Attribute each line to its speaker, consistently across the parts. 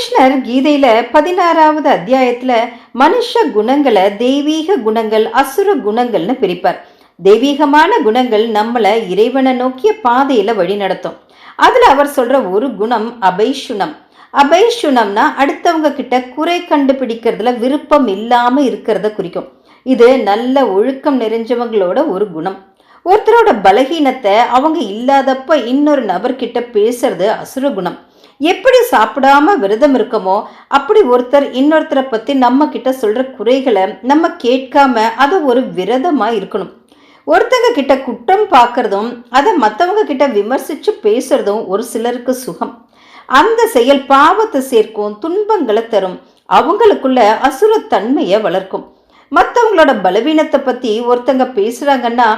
Speaker 1: கிருஷ்ணர் கீதையில பதினாறாவது அத்தியாயத்துல மனுஷ குணங்களை தெய்வீக குணங்கள் அசுர குணங்கள்னு பிரிப்பார். தெய்வீகமான குணங்கள் நம்மளை இறைவனை நோக்கிய பாதையில வழி நடத்தும். அதுல அவர் சொல்ற ஒரு குணம் அபைஷுணம். அபைஷுணம்னா அடுத்தவங்க கிட்ட குறை கண்டுபிடிக்கிறதுல விருப்பம் இல்லாம இருக்கிறத குறிக்கும். இது நல்ல ஒழுக்கம் நிறைஞ்சவங்களோட ஒரு குணம். ஒருத்தரோட பலகீனத்தை அவங்க இல்லாதப்ப இன்னொரு நபர்கிட்ட பேசுறது அசுர குணம். எப்படி சாப்பிடாம விரதம் இருக்கமோ அப்படி ஒருத்தர் இன்னொருத்தரை பத்தி நம்ம கிட்ட சொல்ற குறைகளை நம்ம கேட்காம அதை ஒரு விரதமா இருக்கணும். ஒருத்தங்க கிட்ட குற்றம் பார்க்கறதும் அதை மற்றவங்க கிட்ட விமர்சிச்சு பேசுறதும் ஒரு சிலருக்கு சுகம். அந்த செயல் பாவத்தை சேர்க்கும் துன்பங்களை தரும் அவங்களுக்குள்ள அசுரத்தன்மையை வளர்க்கும். மற்றவங்களோட பலவீனத்தை பத்தி ஒருத்தங்க பேசுறாங்கன்னா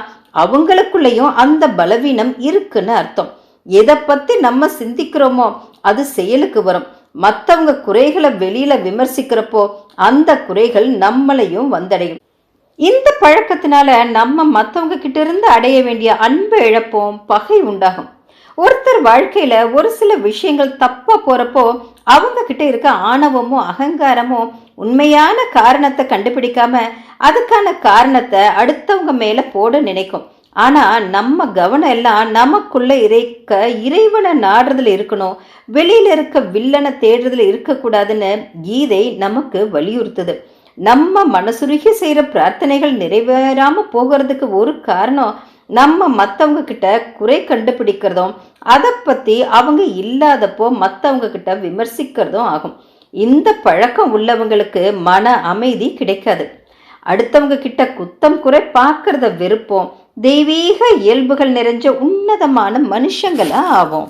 Speaker 1: அவங்களுக்குள்ளேயும் அந்த பலவீனம் இருக்குன்னு அர்த்தம். எதை பற்றி நம்ம சிந்திக்கிறோமோ அது செயலுக்கு வரும். மற்றவங்க குறைகளை வெளியில் விமர்சிக்கிறப்போ அந்த குறைகள் நம்மளையும் வந்தடையும். இந்த பழக்கத்தினால நம்ம மற்றவங்க கிட்ட இருந்து அடைய வேண்டிய அன்பை இழப்போம் பகை உண்டாகும். ஒருத்தர் வாழ்க்கையில ஒரு சில விஷயங்கள் தப்பா போறப்போ அவங்க கிட்ட இருக்க ஆணவமும் அகங்காரமும் உண்மையான காரணத்தை கண்டுபிடிக்காம அதுக்கான காரணத்தை அடுத்தவங்க மேல போட நினைக்கும். ஆனால் நம்ம கவனம் எல்லாம் நமக்குள்ளே இறைக்க இறைவனை நாடுறதுல இருக்கணும். வெளியில் இருக்க வில்லனை தேடுறதுல இருக்கக்கூடாதுன்னு கீதை நமக்கு வலியுறுத்துது. நம்ம மனசுருகி செய்கிற பிரார்த்தனைகள் நிறைவேறாமல் போகிறதுக்கு ஒரு காரணம் நம்ம மற்றவங்க கிட்ட குறை கண்டுபிடிக்கிறதும் அதை பற்றி அவங்க இல்லாதப்போ மற்றவங்க கிட்ட விமர்சிக்கிறதும் ஆகும். இந்த பழக்கம் உள்ளவங்களுக்கு மன அமைதி கிடைக்காது. அடுத்தவங்க கிட்ட குத்தம் குறை பார்க்கறத விருப்பம் தெய்வீக இயல்புகள் நிறைஞ்ச உன்னதமான மனுஷங்களாக ஆகும்